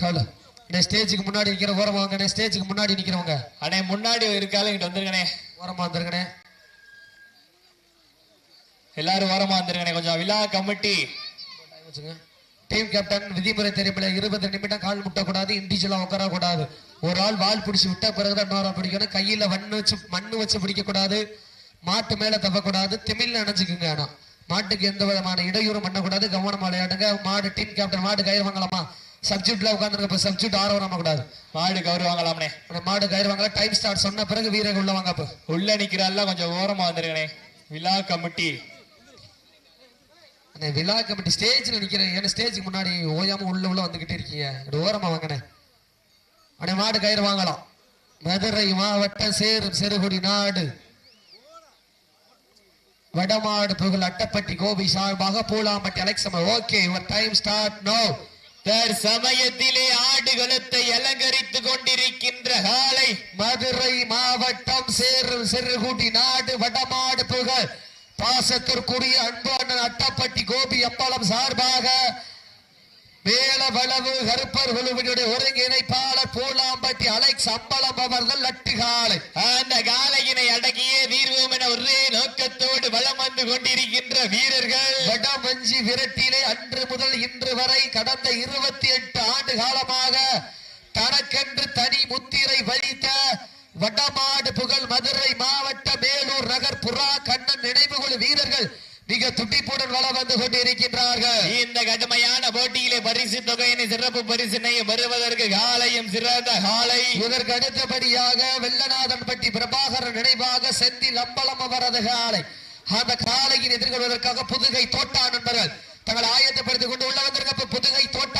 Hello இந்த ஸ்டேஜுக்கு முன்னாடி நிக்கிற ஓரமாக வாங்க. ஸ்டேஜுக்கு முன்னாடி நிற்கிறவங்க அண்ணே முன்னாடி இருக்காலும் இங்கிட்ட வந்துருங்கண்ணே ஓரமா வந்துருங்கண்ணே எல்லாரும் ஓரமா வந்துருங்கண்ணே கொஞ்சம் விழா கமிட்டி. டீம் கேப்டன் விதிமுறை தெரியுமில்ல இருபது நிமிடம் கால் முட்டக்கூடாது இண்டிவிஜுவலா உட்கார கூடாது ஒரு ஆள் வால் பிடிச்சி விட்ட பிறகுதான் இன்னொரு பிடிக்கணும். கையில மண்ணு வச்சு மண்ணு வச்சு பிடிக்கக்கூடாது. மாட்டு மேல தப்பக்கூடாது. திமிழ்ல நினைச்சுக்குங்க ஆனா. மாட்டுக்கு எந்த விதமான இடையூறும் பண்ணக்கூடாது. கவனமாக விளையாடுங்க. மாடு டீம் கேப்டன் மாடு கயிறு வாங்கலாமா? சப்ஜெக்ட்ல உட்காந்துருக்க இப்ப சப்ஜெக்ட் நம்ம கூடாது. மாடு கௌரவ வாங்கலாம்ண்ணே அந்த மாடு கயிறு வாங்கலாம் டைம் ஸ்டார்ட் சொன்ன பிறகு வீரர்கள் உள்ள வாங்க உள்ள நிக்கிறாள்ல கொஞ்சம் ஓரமா வந்துருங்கண்ணே விழா கமிட்டி. அந்த விழா கமிட்டி ஸ்டேஜ்ல நிக்கிறேன் ஏன்னா ஸ்டேஜுக்கு முன்னாடி ஓயாம உள்ள உள்ள வந்துகிட்டே இருக்கீங்க. ஓரமா வாங்கினேன் அடே மாடு கயிறு வாங்கலாம். மதுரை மாவட்டம் சேரும் செருகுடி நாடு. வடமாடு புகழ் அட்டப்பட்டி கோபி சார்பாக Poolampatti அலெக்சமர் okay your time start now தற்சமயத்திலே ஆடுகளத்தை அலங்கரித்துக் கொண்டிருக்கின்ற காலை மதுரை மாவட்டம் சேரும் சிறுகுடி நாடு வடமாடு புகழ். பாசத்திற்குரிய அன்பு அண்ணன் அட்டப்பட்டி கோபி அம்பலம் சார்பாக வேளவளவு கருப்பர் குழுவினுடைய ஒருங்கிணைப்பாளர் பூலாம்பட்டி அலைக்ஸ் அம்பலம் அவர்கள் லட்டு காலை அந்த காலையினை அடக்கியே தீர்வோம் என ஒரே நோக்கத்தோடு வளம் வந்து கொண்டிருக்கின்ற வீரர்கள். வடமஞ்சி விரட்டிலே அன்று முதல் இன்று வரை கடந்த இருபத்தி எட்டு ஆண்டு காலமாக தனக்கென்று தனி முத்திரை வலித்த வடமாடு புகழ் மதுரை மாவட்ட மேலூர் நகர் புறா கண்ணன் நினைவுகுழு வீரர்கள் மிக துடிப்புடன் வளம் வந்து கொண்டிருக்கின்றார்கள். இந்த கடுமையான போட்டியிலே பரிசு தொகையினை சிறப்பு பரிசினை வருவதற்கு காலையும் சிறந்த காலை. இதற்கு அடுத்தபடியாக வெள்ளநாதன்பட்டி பிரபாகரன் நினைவாக செந்தில் அம்பலம் அவரது காலை. அந்த காலையின் எதிர்கொள்வதற்காக புதுகை தோட்டா நண்பர்கள் தங்களை ஆயத்தப்படுத்திக் கொண்டு உள்ள வந்திருக்க புதுகை தோட்டா நண்பர் வெள்ளநாதன்பட்டி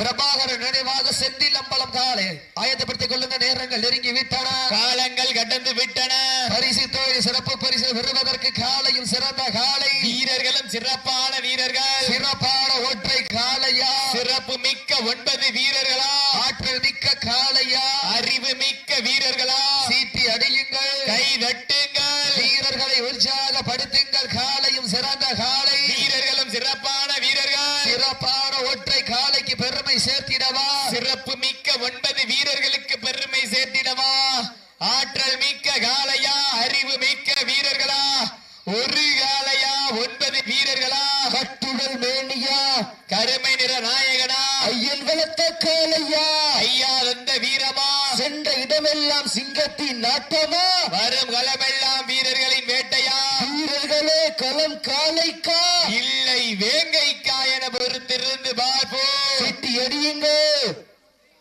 பிரபாகரன் நினைவாக செந்தில் அம்பலம் காலை ஆயத்தப்படுத்திக் கொள்ளுங்க நேரங்கள் நெருங்கி விட்டன. காலங்கள் கடந்து விட்டன. பரிசு தொகை சிறப்பு பரிசு பெறுவதற்கு காலையும் சிறந்த காலை. வீரர்களும் சிறப்பான வீரர்கள் சிறப்பான ஒற்றை காலையா சிறப்பு மிக்க ஒன்பது வீரர்களா ஆற்றல் மிக்க காலையா அறிவு மிக்க வீரர்களா சீட்டி அடியுங்கள் கை தட்டுங்கள் வீரர்களை உற்சாகப்படுத்துங்கள் காலையும் சிறந்த காலை வீரர்களும் சிறப்பான வீரர்கள் சிறப்பான ஒற்றை காலைக்கு பெருமை சேர்த்திடவா சிறப்பு மிக்க ஒன்பது வீரர்களுக்கு பெருமை சேர்த்திடவா ஆற்றல் மிக்க காளையா? அறிவு மிக்க வீரர்களா? ஒரு காளையா? ஒன்பது வீரர்களா? கட்டுடல் மேனியா? கருமை நிற நாயகனா? ஐயன் வளர்த்த காலையா ஐயா வந்த வீரமா? சென்ற இடமெல்லாம் சிங்கத்தின் நாட்டமா? வரும் களமெல்லாம் வீரர்களின் வேட்டையா? வீரர்களே களம் காலைக்கா இல்லை வேங்கைக்கா என பொறுத்திருந்து பார்ப்போம். சீட்டி அடியுங்கள்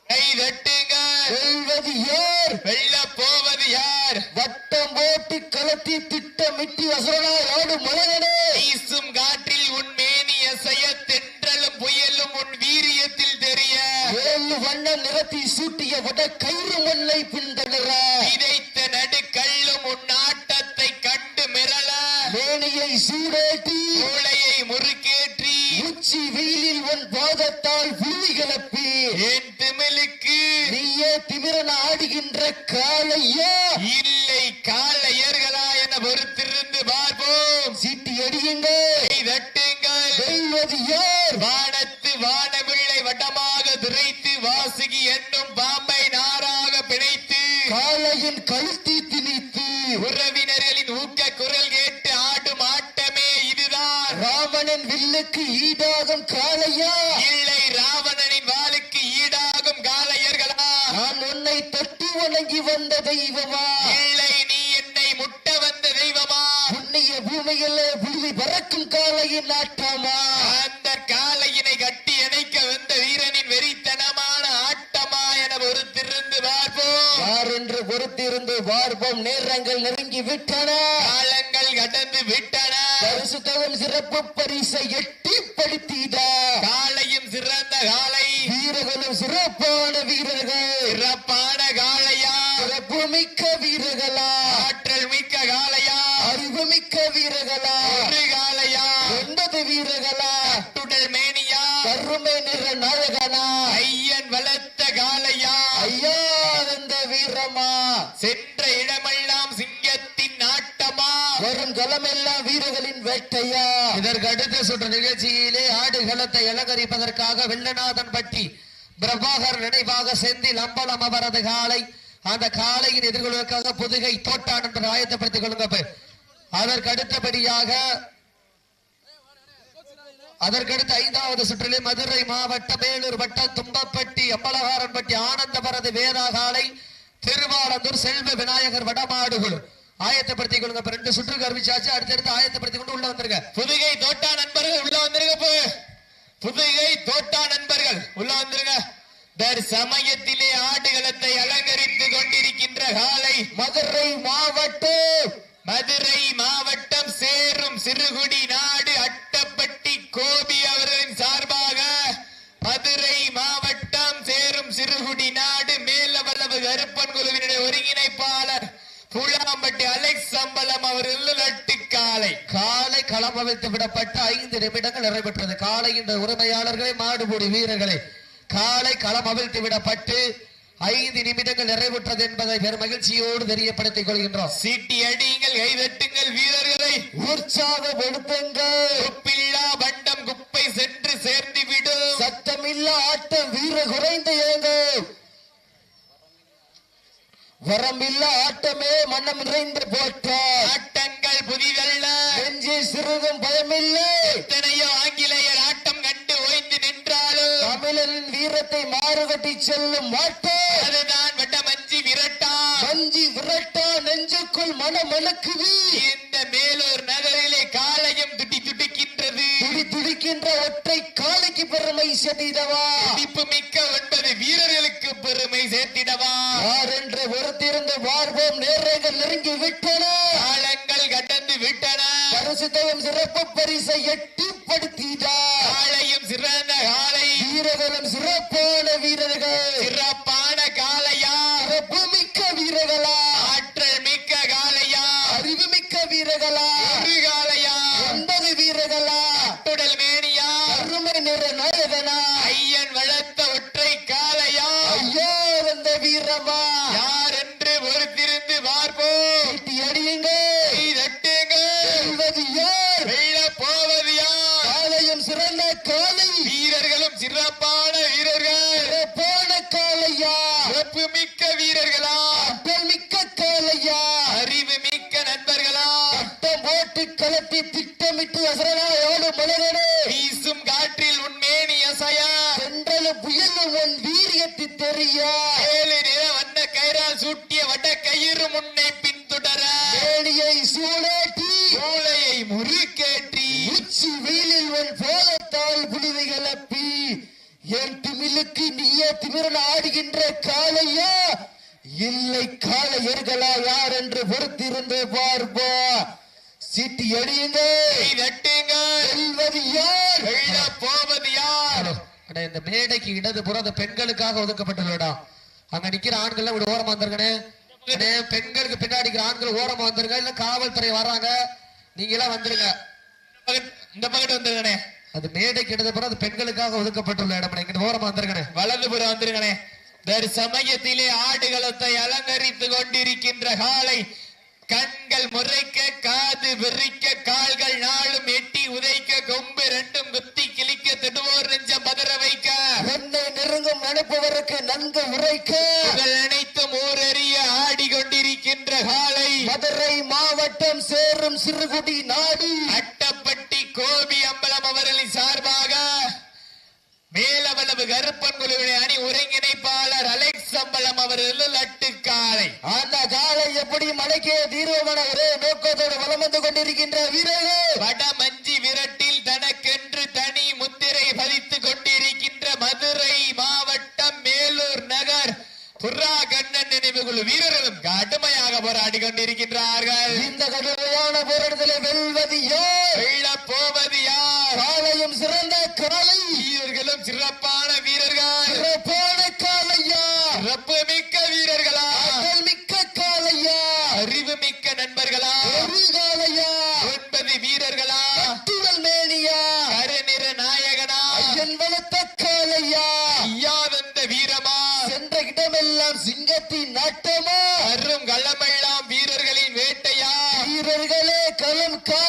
கை தட்டுங்கள் வெல்வது யார் வெல்ல போவது யார் வட்டம் போட்டு களத்தி திட்டமிட்டு அசுரனாய் ஆடும் மலையனே? வீசும் காற்றில் உன் மேனி அசைய தென்றலும் புயலும் உன் வீரியத்தில் தெரிய. ஏழு வண்ண நிறத்தை சூட்டிய வட கயிறு மண்ணை பின்தொடர. விதைத்த நடுக்கல்லும் உன் ஆட்டத்தை கண்டு மிரள. மேனியை சூடேட்டி மூளையை முறுக்கேற்றி. உச்சி வெயிலில் உன் பாதத்தால் புள்ளி கிளப்பி என் திமிலுக்கு? நீயே திமிரன் ஆடுகின்ற காலையா இல்லை காலையர்களா என பொறுத்திருந்து அடியுங்கள் கை தட்டுங்கள் வெல்வது யார்? வானத்து வானவில்லை வட்டமாக திரைத்து வாசுகி என்னும் பாம்பை நாராக பிணைத்து காளையின் கழுத்தி திணித்து உறவினர்களின் ஊக்க குரல் கேட்டு ஆடும் ஆட்டமே இதுதான். ராவணன் வில்லுக்கு ஈடாகும் காளையா? இல்லை ராவணனின் வாளுக்கு ஈடாகும் காளையர்களா? நான் உன்னை தொட்டு வணங்கி வந்த தெய்வமா இல்லை நீ என்னை முட்ட வந்த தெய்வமா புண்ணிய பூமியிலே புழுதி பறக்கும் காளையின் நாட்டமா அந்த காளையினை கட்டி அணைக்க வந்த வீரனின் வெறித்தனமான ஆட்டமா என பொறுத்திருந்து பார்ப்போம் யார் என்று பொறுத்திருந்து பார்ப்போம் நேரங்கள் நெருங்கி விட்டன. காலங்கள் கடந்து விட்டன. பரிசு தரும் சிறப்பு பரிசை எட்டி படுத்திட காளையும் சிறந்த காளை வீரர்களும் சிறப்பான வீரர்கள். சிறப்பான காளையா சிறப்பு மிக்க வீரர்களா. ஆற்றல் மிக்க காளையா அறிவு மிக்க வீரர்களா. ஒரு காளையா ஒன்பது வீரர்களா. துடல் மேனியா. கருமை நிற நாயகனா. ஐயன் வளர்த்த காளையா ஐயா அந்த வீரமா. சென்ற இடமெல்லாம் வீரர்களின் வேட்டையா? இதற்கு அடுத்த சுற்று நிகழ்ச்சியிலே ஆடு களத்தை இலங்கரிப்பதற்காக வெள்ளநாதன் பட்டி பிரபாகர் நினைவாக செந்தில் அம்பலம் அவரது காலை அந்த காலையின் எதிர்கொள்வதற்காக புதுகை தோட்டான் என்று ஆயத்தப்படுத்திக் கொள்ளுங்க அதற்கு அடுத்தபடியாக அதற்கடுத்து ஐந்தாவது சுற்றிலே மதுரை மாவட்டம் மேலூர் வட்டம் தும்பப்பட்டி அம்பலகாரன்பட்டி ஆனந்தபரது வேதா காலை திருவாளந்தூர் செல்வ விநாயகர் வடமாடுகுழு ஆயத்தப்படுத்திக் கொள்ளுங்க இப்ப ரெண்டு சுற்றுக்கு அறிவிச்சாச்சு அடுத்தடுத்து ஆயத்தப்படுத்திக் கொண்டு உள்ள வந்துருங்க. புதுகை தோட்டா நண்பர்கள் உள்ள வந்துருங்க போ. புதுகை தோட்டா நண்பர்கள் உள்ள வந்துருங்க. தற்சமயத்திலே ஆடுகளத்தை அலங்கரித்து கொண்டிருக்கின்ற காலை மதுரை மாவட்டம். மதுரை மாவட்டம் சேரும் சிறுகுடி நாடு அட்டப்பட்டி கோபி அவர்களின் சார்பாக மதுரை மாவட்டம் சேரும் சிறுகுடி நாடு மேலவளவு கருப்பன் குழுவினுடைய ஒருங்கிணைப்பாளர் புலாம்பட்டி அலெக்ஸ் சம்பளம் அவர்கள் நட்டுக்காலை காலை களம் அமைத்து விடப்பட்ட ஐந்து நிமிடங்கள் நிறைவேற்றது. காலை இந்த உரிமையாளர்களே மாடுபோடி வீரர்களே காலை களம் அவிழ்த்து விடப்பட்டு ஐந்து நிமிடங்கள் நிறைவுற்றது என்பதை பெரும் மகிழ்ச்சியோடு தெரியப்படுத்திக் கொள்கின்றோம். சீட்டி அடியுங்கள் கைதட்டுங்கள் வீரர்களை. உற்சாகப்படுத்துங்கள். உப்பில்லா பண்டம் குப்பை சென்று சேர்ந்து விடும். சத்தமில்லா ஆட்டம் வீர குறைந்த ஏங்க வரமில்லா ஆட்டமே மன்னம் நிறைந்த போட்டார் ஆட்டங்கள் புதிதல்ல. நெஞ்சி சிறிதும் பயமில்லை. எத்தனையோ ஆங்கிலேயர் ஆட்டம் கண்டு ஓய்ந்து நின்றாலும் தமிழரின் வீரத்தை மாறுகட்டி செல்லும் மாட்டார் அதுதான் வட்டமஞ்சி விரட்டா. மஞ்சி விரட்டா நெஞ்சுக்குள் மனம் மணக்குது இந்த மேலூர் நகரிலே காலையும் துடி துடிக்கின்றது. துடி துடிக்கின்ற ஒற்றை காலைக்கு பெருமை செதிடவா துடிப்பு மிக்க ஒன்பது வீரர்களுக்கு பெருமை சேர்த்திடவா? யார் என்று ஒருத்திருந்து பார்ப்போம் நேரங்கள் நெருங்கி விட்டன காலங்கள் கடந்து விட்டன பரிசுத்தவம் சிறப்பு பரிசை எட்டிப்படுத்தினார் காலையும் சிறந்த காலை வீரர்களும் சிறப்பான வீரர்கள் சிறப்பான காளையா சிறப்பு மிக்க வீரர்களா ஆற்றல் மிக்க காளையா அறிவு மிக்க வீரர்களா ஒரு காளையா ஒன்பது வீரர்களா துடல் மேனியா அருமை நிற நாயகனா ஐயன் வளர்த்த ஒற்றை காளையா ஐயா வந்த வீரமா யார் என்று பொறுத்திருந்து பார்ப்போம் சீட்டி அடியுங்க கை தட்டுங்க வெல்வது யார் வெல்ல போவது யார் காலையும் சிறந்த காலை வீரர்களும் சிறப்பான வீரர்கள். சிறப்பான காலையா சிறப்பு மிக்க வீரர்களா. அட்டல் மிக்க காலையா அறிவு மிக்க நண்பர்களா. பட்டம் போட்டு கலப்பி திட்டமிட்டு அசரனாயோடு மலரனே வீசும் காற்றில் உன் மேனி அசையா. சென்றலும் புயலும் உன் வீரியத்தை தெரியா. ஏழு நிற வண்ண கயிறால் சூட்டிய வட்ட கயிறு முன்னை பின்தொடர வேணியை சூடாட்டி மூளையை முறுக்கேற்றி உச்சி வெயிலில் உன் போலத்தால் புலிவை கிளப்பி என் நீயே திமிரன் ஆடுகின்ற காளையா? இல்லை காளையர்களா யார் என்று பொறுத்திருந்து பார்ப்பா. சீட்டி அடியுங்க. கை தட்டுங்க வெல்வது யார்? வெல்ல போவது யார்? இந்த மேடைக்கு இடது புறம் அந்த பெண்களுக்காக ஒதுக்கப்பட்டுள்ள இடம் அங்க நிக்கிற ஆண்கள் இப்படி ஓரமா அண்ணே, பெண்களுக்கு பின்னாடி ஆண்கள் ஓரமா வந்துருங்க. இல்ல காவல்துறை வராங்க நீங்க எல்லாம் வந்துருங்க. இந்த பக்கத்து வந்துருங்கண்ணே. அது மேடைக்கு இடது புறம் அது பெண்களுக்காக ஒதுக்கப்பட்டுள்ள இடம். இங்க ஓரமா வந்துருங்கண்ணே வலதுபுறம் வந்துருங்கண்ணே தர் சமயத்திலே ஆடுகளத்தை அலங்கரித்து கொண்டிருக்கின்ற காலை கண்கள் முறைக்க காது வெறிக்க கால்கள் நாளும் எட்டி உதைக்க கொம்பு ரெண்டும் குத்தி கிழிக்க திடுவோர் நெஞ்சம் பதற வைக்க. என்னை நெருங்கும் அனுப்புவதற்கு நன்கு உரைக்க. அனைத்தும் ஊரறிய ஆடிக்கொண்டிருக்கின்ற காலை மதுரை மாவட்டம் சேரும் சிறுகுடி நாடு அட்டப்பட்டி கோபி அம்பலம் அவர்களின் சார்பாக மேலவளவு கருப்பன் குழுவினை அணி ஒருங்கிணைப்பாளர் அலெக்ஸ் அம்பலம் அவர்கள் அட்டுக்காலை அந்த காலை எப்படி மலைக்கே தீர்வமான ஒரே நோக்கத்தோடு வலம் வந்து கொண்டிருக்கின்ற வீரர்கள்? வடமஞ்சி விரட்டில் தனக்கென்று தனி முத்திரை பதித்துக் கொண்டிருக்கின்ற மதுரை மாவட்டம் மேலூர் நகர் புறா கண்ணன் நினைவு குழு வீரர்களும் கடுமையாக போராடி கொண்டிருக்கின்றார்கள். இந்த கடுமையான போராட்டத்திலே வெல்வது யார் வெல்லப் போவது யார் காலையும் சிறந்த காலை வீரர்களும் சிறப்பான வீரர்கள் சிறப்பான காலையா சிறப்பு மிக்க வீரர்களா ஆற்றல் மிக்க காலையா அறிவு மிக்க நண்பர்களா ஒரு காலையா ஒன்பது வீரர்களா துடல் மேனியா கருநிற நாயகனா ஐயன் வளர்த்த காலையா ஐயாவந்த வீரமா சென்ற இடமெல்லாம் சிங்கத்தின் நாட்டமா வரும் களமெல்லாம் வீரர்களின் வேட்டையா வீரர்களே களம் கா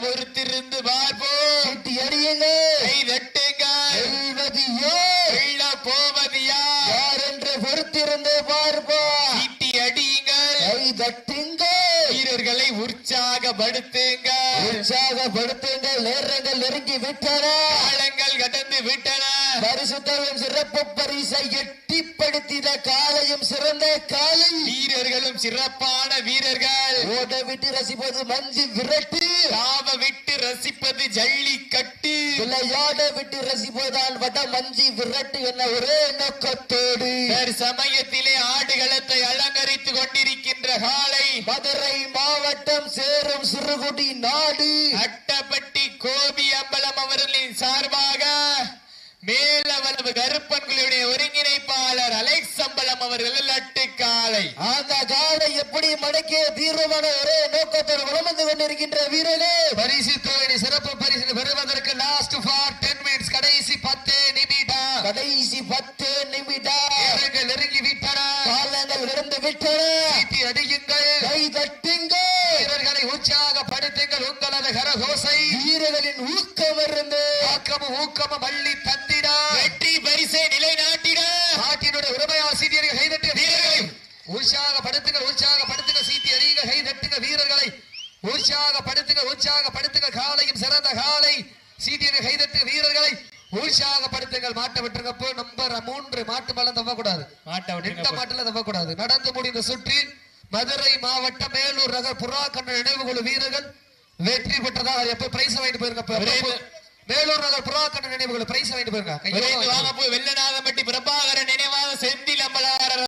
பொறுத்திருந்து பார்ப்போம் சீட்டி அடியுங்கள் கை தட்டுங்கள் வெல்வது யார் வெள்ள போவது யார் யார் என்று பொறுத்திருந்து பார்ப்போம் சீட்டி அடியுங்கள் கை தட்டுங்கள் வீரர்களை உற்சாகப்படுத்துங்கள் உற்சாகப்படுத்துங்கள் நேரங்கள் நெருங்கி விட்டன காலங்கள் கடந்து விட்டன. பரிசுத்தவும் சிறப்பு பரிசை எட்டிப்படுத்தின காலையும் சிறந்த காலை. வீரர்களும் சிறப்பான வீரர்கள். ஓட விட்டு ரசிப்பது மஞ்சு விரட்டு. தாவ விட்டு ரசிப்பது ஜல்லிக்கட்டு. விளையாட விட்டு ரசிப்பதால் வட மஞ்சி விரட்டு என ஒரே நோக்கத்தோடு. சமயத்திலே ஆடுகளத்தை அலங்கரித்துக் கொண்டிருக்கின்ற காலை மதுரை மாவட்டம் சேரும் சிறுகுடி நாடு. அட்டப்பட்டி கோபி அம்பலம் அவர்களின் சார்பாக மேலவளவு கருப்பன்களுடைய ஒருங்கிணைப்பாளர் அலெக்ஸ் அம்பலம் அவர்கள் அட்டுக்காலை அந்த காலை எப்படி மடக்கிய தீர்வுமான ஒரே நோக்கத்தோடு வலம் வந்து கொண்டிருக்கின்ற வீரர்களே? பரிசு தொகை சிறப்பு பரிசு கடைசி பத்து நிமிடம். நேரங்கள் நெருங்கி விட்டன. காலங்கள் இழந்து விட்டன. சீட்டி அடியுங்கள். கை தட்டுங்கள். வீரர்களை உற்சாகப்படுத்துங்கள் உங்களது கரகோசை. வீரர்களின் ஊக்கம் இருந்து. ஆக்கமும் ஊக்கமும் அள்ளி தந்திட. வெற்றி பரிசை நிலைநாட்டிட. நாட்டினுடைய உரிமையாசிரியர்கள் கைதட்டிய வீரர்களை உற்சாகப்படுத்துங்கள் உற்சாகப்படுத்துங்க சீட்டி அடியுங்க கைதட்டுங்க வீரர்களை. உற்சாகப்படுத்துங்க உற்சாகப்படுத்துங்க காலையும் சிறந்த காலை. சீட்டியை கைதட்டு வீரர்களை உற்சாகப்படுத்துங்கள் மாட்ட விட்டுருங்க போ நம்பர் மூன்று மாட்டு மேல தவக்கூடாது மாட்ட மாட்டுல தவக்கூடாது நடந்து முடிந்த சுற்றில் மதுரை மாவட்டம் மேலூர் நகர் புறாக்கண்ண நினைவுகுழு வீரர்கள் வெற்றி பெற்றதாக எப்ப பிரைஸ் வாங்கிட்டு. விரைந்து- மேலூர் நகர் புறாக்கண்ண நினைவுகுழு பிரைஸ் வாங்கிட்டு போயிருங்க கையோட விரைந்து வாங்கிட்டு வாங்க போய்